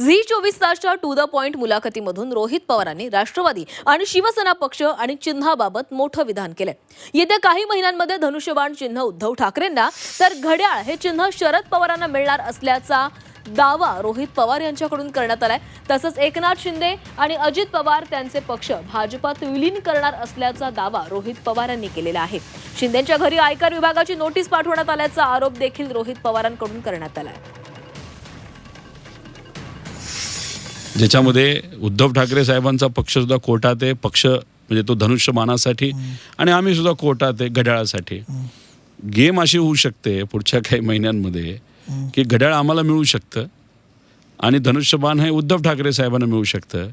Zee चोवीस तासच्या to the point मुलाखतीमधून रोहित पवारांनी राष्ट्रवादी आणि शिवसेना पक्ष आणि चिन्हाबाबत मोठं विधान केलंय. येत्या काही महिन्यांमध्ये धनुष्यबाण चिन्ह उद्धव ठाकरेंना तर घड्याळ हे चिन्ह शरद पवारांना मिळणार असल्याचा दावा रोहित पवार यांच्याकडून करण्यात आलाय. तसंच एकनाथ शिंदे आणि अजित पवार त्यांचे पक्ष भाजपात विलीन करणार असल्याचा दावा रोहित पवार यांनी केलेला आहे. शिंदेच्या घरी आयकर विभागाची नोटीस पाठवण्यात आल्याचा आरोप देखील रोहित पवारांकडून करण्यात आलाय. ज्याच्यामध्ये उद्धव ठाकरे साहेबांचा पक्ष सुद्धा कोर्टात आहे. पक्ष म्हणजे तो धनुष्यमानासाठी आणि आम्ही सुद्धा कोर्टात आहे घड्याळासाठी. गेम अशी होऊ शकते पुढच्या काही महिन्यांमध्ये की घड्याळ आम्हाला मिळू शकतं आणि धनुष्यबाण हे उद्धव ठाकरे साहेबांना मिळू शकतं.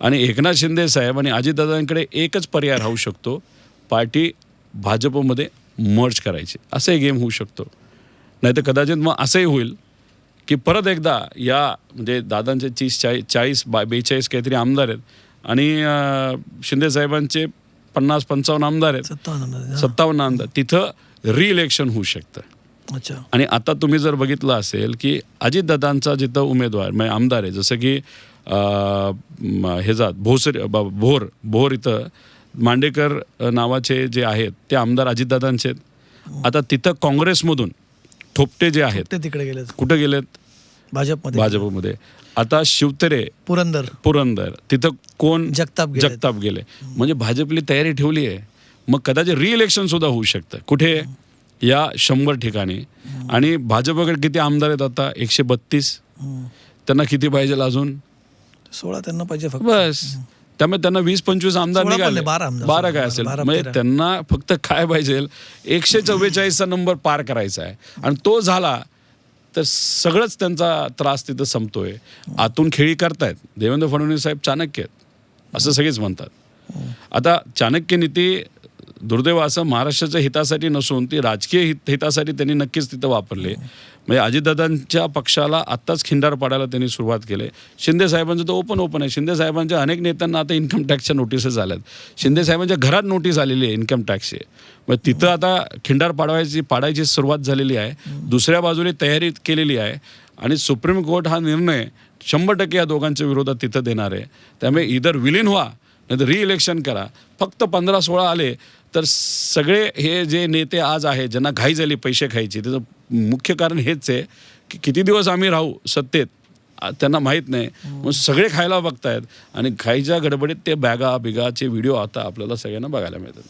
आणि एकनाथ शिंदे साहेब आणि अजितदादांकडे एकच पर्याय राहू शकतो. पार्टी भाजपमध्ये मर्ज करायची. असंही गेम होऊ शकतो. नाही तर कदाचित मग असंही होईल. की परत एकदा या म्हणजे दादांचे तीस चाळीस चाळीस बा बेचाळीस काहीतरी आमदार आहेत. आणि शिंदे साहेबांचे पन्नास पंचावन्न आमदार आहेत. सत्तावन्न आमदार तिथं रिइलेक्शन होऊ शकतं. अच्छा. आणि आता तुम्ही जर बघितलं असेल की अजितदादांचा जिथं उमेदवार म्हणजे आमदार आहे जसं की म, ह्याचा भोसर भोर भोर इथं मांडेकर नावाचे जे आहेत ते आमदार अजितदादांचे आहेत. आता तिथं काँग्रेसमधून थोपटे जे आहेत ते तिकडे गेले कुठं गेलेत? भाजपमध्ये. भाजपमध्ये. आता शिवतरे पुरंदर. पुरंदर तिथं कोण? जगताप गेलेत. जगताप गेले. म्हणजे भाजपली तयारी ठेवली आहे. मग कदाचित रिइलेक्शन सुद्धा होऊ शकतं. कुठे? या शंभर ठिकाणी. आणि भाजपकडे किती आमदार आहेत आता? एकशे बत्तीस. हम्म. त्यांना किती पाहिजे अजून? सोळा त्यांना पाहिजे फक्त. बस. त्यामुळे त्यांना वीस पंचवीस आमदार निघाले. बारा काय असेल? म्हणजे. त्यांना फक्त काय पाहिजे? एकशे चव्वेचाळीसचा नंबर पार करायचा आहे. आणि तो झाला तर सगळंच त्यांचा त्रास तिथं संपतोय. आतून खेळी करतायत. देवेंद्र फडणवीस साहेब चाणक्य आहेत. असं सगळेच म्हणतात. आता चाणक्य नीती दुर्दैव असं महाराष्ट्राच्या हितासाठी नसून ती राजकीय हित हितासाठी त्यांनी नक्कीच तिथं वापरले. म्हणजे अजितदादांच्या पक्षाला आत्ताच खिंडार पाडायला त्यांनी सुरुवात केली. शिंदे साहेबांचं तर ओपन ओपन आहे. शिंदे साहेबांच्या अनेक नेत्यांना आता इन्कम टॅक्सच्या नोटिसेस आल्यात. शिंदे साहेबांच्या घरात नोटीस आलेली आहे इन्कम टॅक्सची मग तिथं आता खिंडार पाडवायची पाडायची सुरुवात झालेली आहे. दुसऱ्या बाजूने तयारी केलेली आहे. आणि सुप्रीम कोर्ट हा निर्णय शंभर टक्के या दोघांच्या विरोधात तिथं देणार आहे. त्यामुळे इधर विलीन व्हा नाही तर रिइलेक्शन करा. फक्त पंधरा सोळा आले तर सगळे हे जे नेते आज आहे ज्यांना घाई झाली पैसे खायचे त्याचं मुख्य कारण हेच आहे की किती दिवस आम्ही राहू सत्तेत त्यांना माहीत नाही. मग सगळे खायला बघतायत आणि खायच्या गडबडीत ते बॅगा बिगाचे व्हिडिओ आता आपल्याला सगळ्यांना बघायला मिळतात.